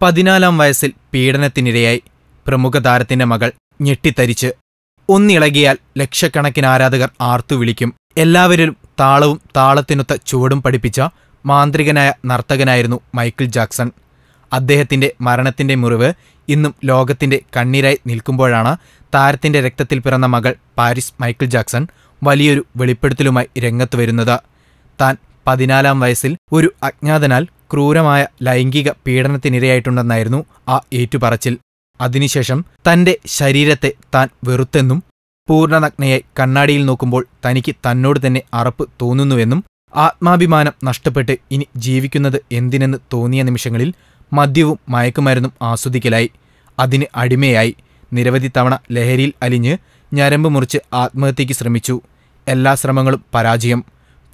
പതിനാലാം വയസ്സിൽ പീഡനത്തിനിരയായി പ്രമുഖ താരത്തിന്റെ മകൾ ഞെട്ടിത്തരിച്ച് ഒന്നിളകിയാൽ ലക്ഷക്കണക്കിന് ആരാധകർ ആർത്തുവിളിക്കും എല്ലാവരിലും താളവും താളത്തിനൊത്ത ചുവടും പഠിപ്പിച്ച മാന്ത്രികനായ നർത്തകനായിരുന്നു മൈക്കിൾ ജാക്സൺ. അദ്ദേഹത്തിന്റെ മരണത്തിന്റെ മുറിവ് ഇന്നും ലോകത്തിന്റെ കണ്ണീരായി നിൽക്കുമ്പോഴാണ് താരത്തിന്റെ രക്തത്തിൽ പിറന്ന മകൾ പാരിസ് മൈക്കിൾ ജാക്സൺ വലിയൊരു വെളിപ്പെടുത്തലുമായി രംഗത്ത് വരുന്നത്. താൻ പതിനാലാം വയസ്സിൽ ഒരു അജ്ഞാതനാൽ ക്രൂരമായ ലൈംഗിക പീഡനത്തിനിരയായിട്ടുണ്ടെന്നായിരുന്നു ആ ഏറ്റുപറച്ചിൽ. അതിനുശേഷം തന്റെ ശരീരത്തെ താൻ വെറുത്തെന്നും പൂർണനഗ്നയായി കണ്ണാടിയിൽ നോക്കുമ്പോൾ തനിക്ക് തന്നോട് തന്നെ അറപ്പ് തോന്നുന്നുവെന്നും ആത്മാഭിമാനം നഷ്ടപ്പെട്ട് ഇനി ജീവിക്കുന്നത് എന്തിനെന്ന് തോന്നിയ നിമിഷങ്ങളിൽ മദ്യവും മയക്കുമരുന്നും ആസ്വദിക്കലായി. അതിന് അടിമയായി. നിരവധി തവണ ലഹരിയിൽ അലിഞ്ഞ് ഞരമ്പ് മുറിച്ച് ആത്മഹത്യയ്ക്ക് ശ്രമിച്ചു. എല്ലാ ശ്രമങ്ങളും പരാജയം.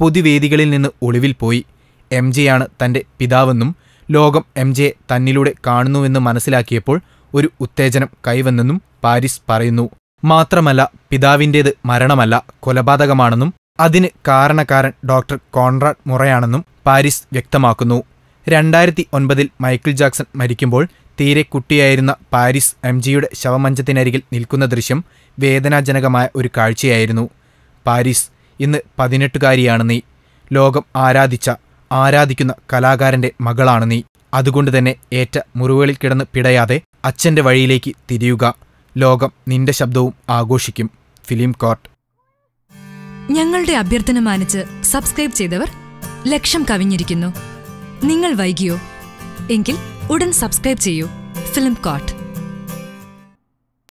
പൊതുവേദികളിൽ നിന്ന് ഒളിവിൽ പോയി. എം ജെയാണ് തന്റെ പിതാവെന്നും ലോകം എം ജെയെ തന്നിലൂടെ കാണുന്നുവെന്ന് മനസ്സിലാക്കിയപ്പോൾ ഒരു ഉത്തേജനം കൈവന്നെന്നും പാരിസ് പറയുന്നു. മാത്രമല്ല പിതാവിന്റേത് മരണമല്ല കൊലപാതകമാണെന്നും അതിന് കാരണക്കാരൻ ഡോക്ടർ കോൺറാഡ് മുറയാണെന്നും പാരിസ് വ്യക്തമാക്കുന്നു. രണ്ടായിരത്തി ഒൻപതിൽ മൈക്കിൾ ജാക്സൺ മരിക്കുമ്പോൾ തീരെ കുട്ടിയായിരുന്ന പാരിസ് എം ജിയുടെ ശവമഞ്ചത്തിനരികിൽ നിൽക്കുന്ന ദൃശ്യം വേദനാജനകമായ ഒരു കാഴ്ചയായിരുന്നു. പാരീസ് ഇന്ന് പതിനെട്ടുകാരിയാണ് നീ. ലോകം ആരാധിച്ച ആരാധിക്കുന്ന കലാകാരന്റെ മകളാണ് നീ. അതുകൊണ്ട് തന്നെ ഏറ്റ മുറിവുകളിൽ കിടന്ന് പിടയാതെ അച്ഛന്റെ വഴിയിലേക്ക് തിരിയുക. ലോകം നിന്റെ ശബ്ദവും ആഘോഷിക്കും. Film court. ഞങ്ങളുടെ അഭ്യർത്ഥന മാനിച്ച് സബ്സ്ക്രൈബ് ചെയ്തവർ ലക്ഷം കവിഞ്ഞിരിക്കുന്നു. നിങ്ങൾ വൈകിയോ? എങ്കിൽ ഉടൻ സബ്സ്ക്രൈബ് ചെയ്യൂ. Film coat